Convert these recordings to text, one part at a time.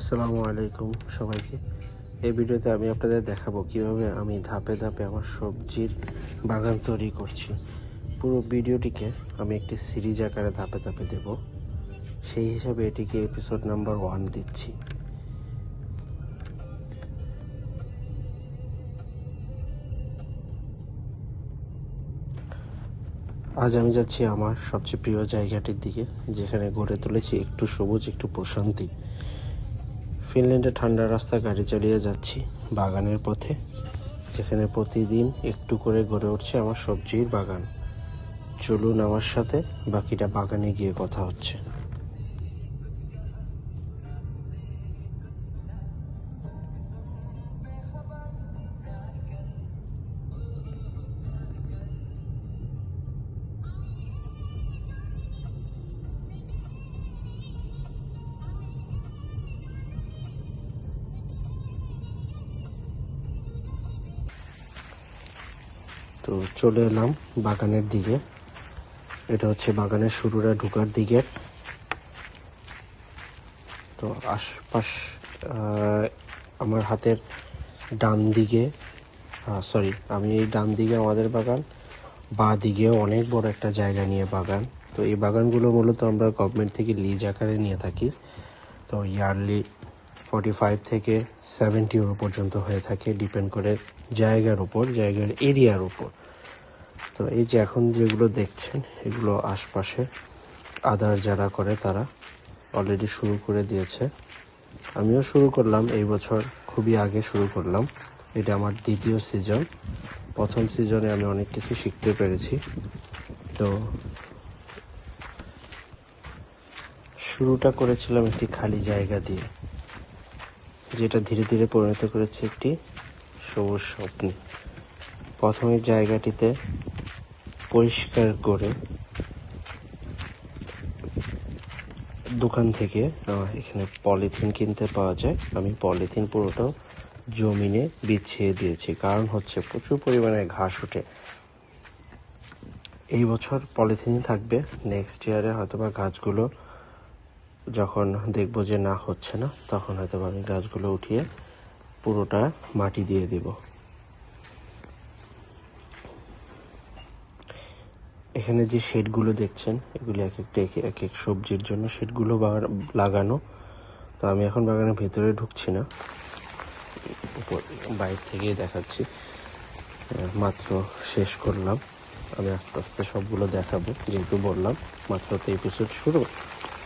আসসালামু আলাইকুম সবাইকে। এই ভিডিওতে আমি আপনাদের দেখাবো কীভাবে আমি ধাপে ধাপে আমার সবজির বাগান তৈরি করছি। পুরো ভিডিওটিকে আমি একটি সিরিজ আকারে ধাপে ধাপে দেব। সেই হিসাবে এটিকে এপিসোড নাম্বার ওয়ান দিচ্ছি। আজ আমি যাচ্ছি আমার সবচেয়ে প্রিয় জায়গাটির দিকে, যেখানে গড়ে তুলেছি একটু সবুজ, একটু প্রশান্তি। ফিনল্যান্ডে ঠান্ডা রাস্তা গাড়ি চালিয়ে যাচ্ছি বাগানের পথে, যেখানে প্রতিদিন একটু করে গড়ে উঠছে আমার সবজির বাগান। চলুন আমার সাথে, বাকিটা বাগানে গিয়ে কথা হচ্ছে। তো চলে এলাম বাগানের দিকে। এটা হচ্ছে বাগানের শুরুটা, ঢুকার দিকের তো আশপাশ আমার হাতের ডান দিকে সরি আমি এই ডান দিকে আমাদের বাগান, বা দিকেও অনেক বড় একটা জায়গা নিয়ে বাগান। তো এই বাগানগুলো মূলত আমরা গভর্নমেন্ট থেকে লিজ আকারে নিয়ে থাকি। তো ইয়ারলি ফর্টি ফাইভ থেকে সেভেন্টি পর্যন্ত হয়ে থাকে ডিপেন্ড করে জায়গার উপর, জায়গার এরিয়ার উপর। তো এই যে এখন যেগুলো দেখছেন, এগুলো আশপাশে আদার যারা করে তারা অলরেডি শুরু করে দিয়েছে। আমিও শুরু করলাম, এই বছর খুবই আগে শুরু করলাম। এটা আমার দ্বিতীয় সিজন প্রথম সিজনে আমি অনেক কিছু শিখতে পেরেছি। তো শুরুটা করেছিলাম একটি খালি জায়গা দিয়ে। যেটা ধীরে ধীরে পরিণত করেছে একটি সবুজ স্বপ্নে। প্রথমে জায়গাটিতে পরিষ্কার করে দোকান থেকে এখানে পলিথিন কিনতে পাওয়া যায়। আমি পলিথিন পুরোটাও জমিনে বিছিয়ে দিয়েছি। কারণ হচ্ছে প্রচুর পরিমাণে ঘাস ওঠে। এই বছর পলিথিনই থাকবে। নেক্সট ইয়ারে হয়তোবা গাছগুলো যখন দেখব যে না হচ্ছে না, তখন হয়তো আমি গাছগুলো উঠিয়ে পুরোটা মাটি দিয়ে দিব। এখানে যে শেডগুলো দেখছেন, এগুলো এক একটা এক এক সবজির জন্য শেডগুলো লাগানো। তো আমি এখন বাগানের ভেতরে ঢুকছি না। বাইরে থেকেই দেখাচ্ছি। মাত্র শেষ করলাম। আমি আস্তে আস্তে সবগুলো দেখাবো, যেহেতু বললাম, মাত্র তো এপিসোড শুরু।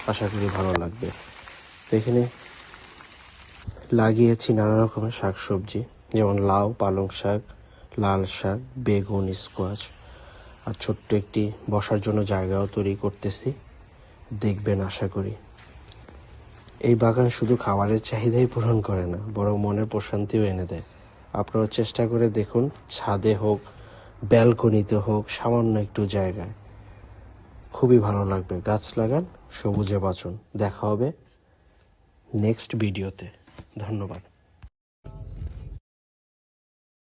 আশা করি ভালো লাগবে। তো এখানে লাগিয়েছি নানা রকমের শাক সবজি যেমন লাউ, পালং শাক, লাল শাক, বেগুন স্কোয়াচ আর ছোট্ট একটি বসার জন্য জায়গাও তৈরি করতেছি। দেখবেন, আশা করি। এই বাগান শুধু খাবারের চাহিদাই পূরণ করে না, বরং মনের প্রশান্তিও এনে দেয়। আপনারা চেষ্টা করে দেখুন, ছাদে হোক, ব্যালকনিতে হোক, সামান্য একটু জায়গায়। খুবই ভালো লাগবে। গাছ লাগান সবুজে বাঁচুন। দেখা হবে নেক্সট ভিডিওতে ধন্যবাদ।